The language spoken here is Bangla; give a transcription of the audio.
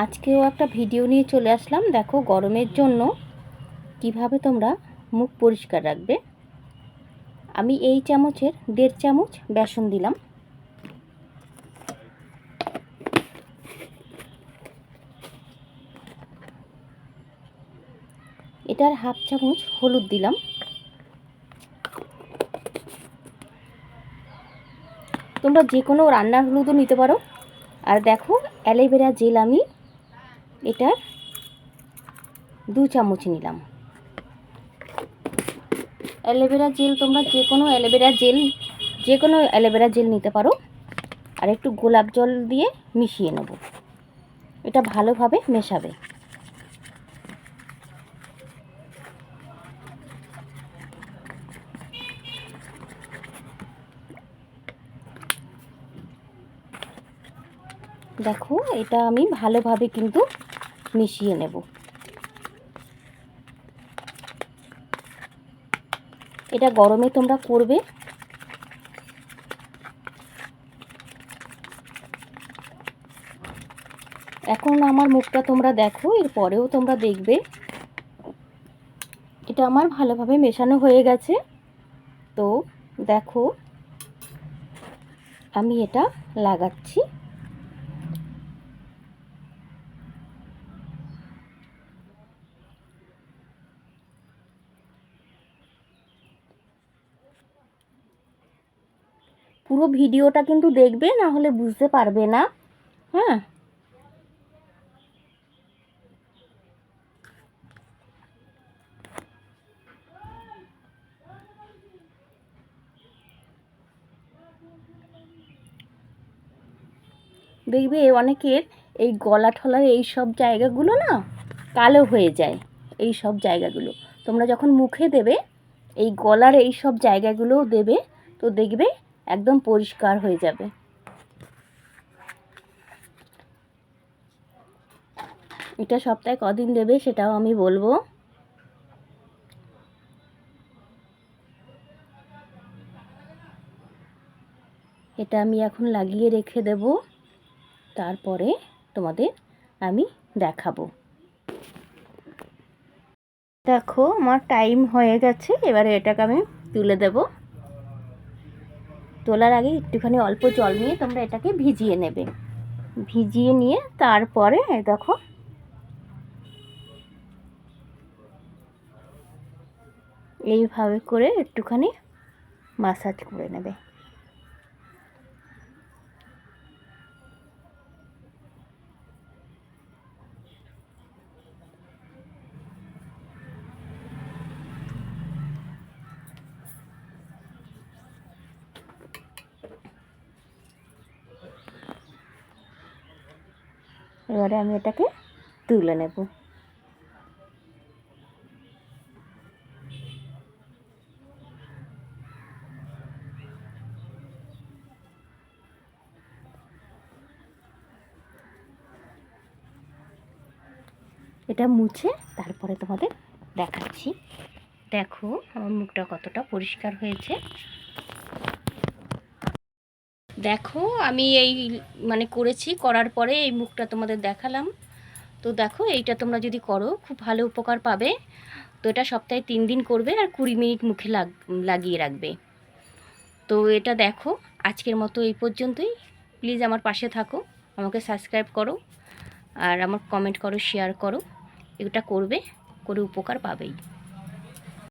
আজকেও একটা ভিডিও নিয়ে চলে আসলাম। দেখো, গরমের জন্য কীভাবে তোমরা মুখ পরিষ্কার রাখবে। আমি এই চামচের দেড় চামচ বেসন দিলাম। এটার হাফ চামচ হলুদ দিলাম। তোমরা যে কোনো রান্নার হলুদও নিতে পারো। আর দেখো, অ্যালোভেরা জেল আমি এটার দু চামচ নিলাম। অ্যালোভেরা জেল তোমরা যে কোনো অ্যালোভেরা জেল, যে কোনো অ্যালোভেরা জেল নিতে পারো। আর একটু গোলাপ জল দিয়ে মিশিয়ে নেব। এটা ভালোভাবে মেশাবে। দেখো, এটা আমি ভালোভাবে কিন্তু মিশিয়ে নেব। এটা গরমে তোমরা করবে। এখন আমার মুখটা তোমরা দেখো, এরপরেও তোমরা দেখবে। এটা আমার ভালোভাবে মেশানো হয়ে গেছে। তো দেখো, আমি এটা লাগাচ্ছি। পুরো ভিডিওটা কিন্তু দেখবে, না হলে বুঝতে পারবে না। হ্যাঁ। দেখবে অনেকের এই গলা ঠলার এই সব জায়গাগুলো না কালো হয়ে যায়, এই সব জায়গাগুলো। তোমরা যখন মুখে দেবে, এই গলার এই সব জায়গাগুলোও দেবে, তো দেখবে একদম পরিষ্কার হয়ে যাবে। এটা সপ্তাহে কদিন দেবে সেটাও আমি বলব। এটা আমি এখন লাগিয়ে রেখে দেব। তারপরে তোমাদের আমি দেখাবো। দেখো, আমার টাইম হয়ে গেছে। এবারে এটাকে আমি তুলে দেবো। তোলার আগে একটুখানি অল্প জল নিয়ে তোমরা এটাকে ভিজিয়ে নেবে। ভিজিয়ে নিয়ে তারপরে দেখো। এইভাবে করে একটুখানি মাসাজ করে নেবে। এবারে আমি এটাকে তুলে নেব। এটা মুছে তারপরে তোমাদের দেখাচ্ছি। দেখো, আমার মুখটা কতটা পরিষ্কার হয়েছে। দেখো, আমি এই মানে করেছি, করার পরে এই মুখটা তোমাদের দেখালাম। তো দেখো, এইটা তোমরা যদি করো, খুব ভালো উপকার পাবে। তো এটা সপ্তাহে তিন দিন করবে আর কুড়ি মিনিট মুখে লাগ, লাগিয়ে রাখবে। তো এটা দেখো, আজকের মতো এই পর্যন্তই। প্লিজ আমার পাশে থাকো, আমাকে সাবস্ক্রাইব করো আর আমার কমেন্ট করো, শেয়ার করো। এটা করবে, করে উপকার পাবেই।